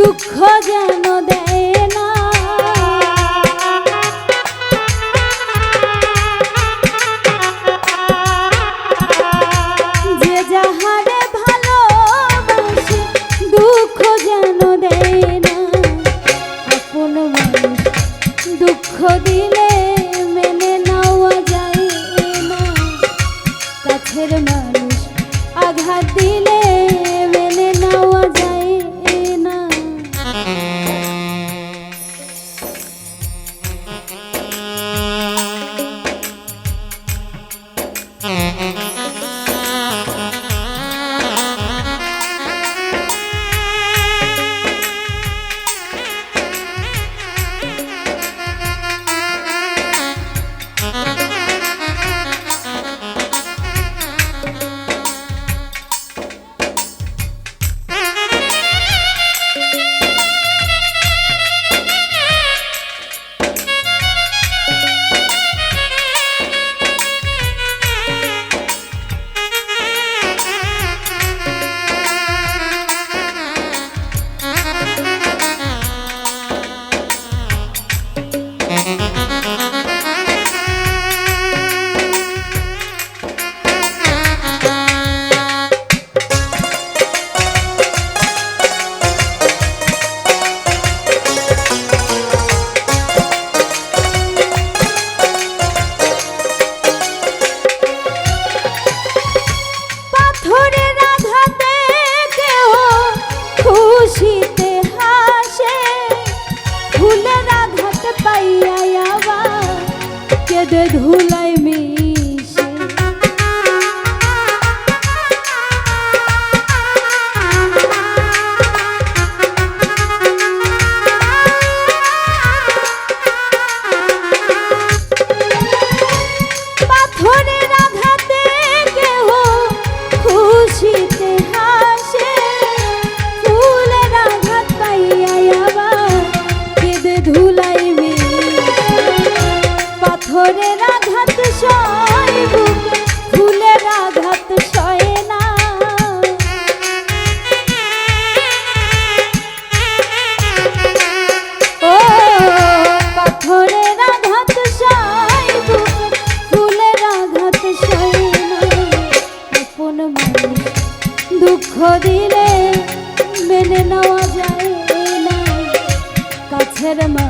দুঃখ ধরে রাধাত সয় রাধাত ও মনে দুঃখ দিলে মেনে নেওয়া যায় না। কাছের মা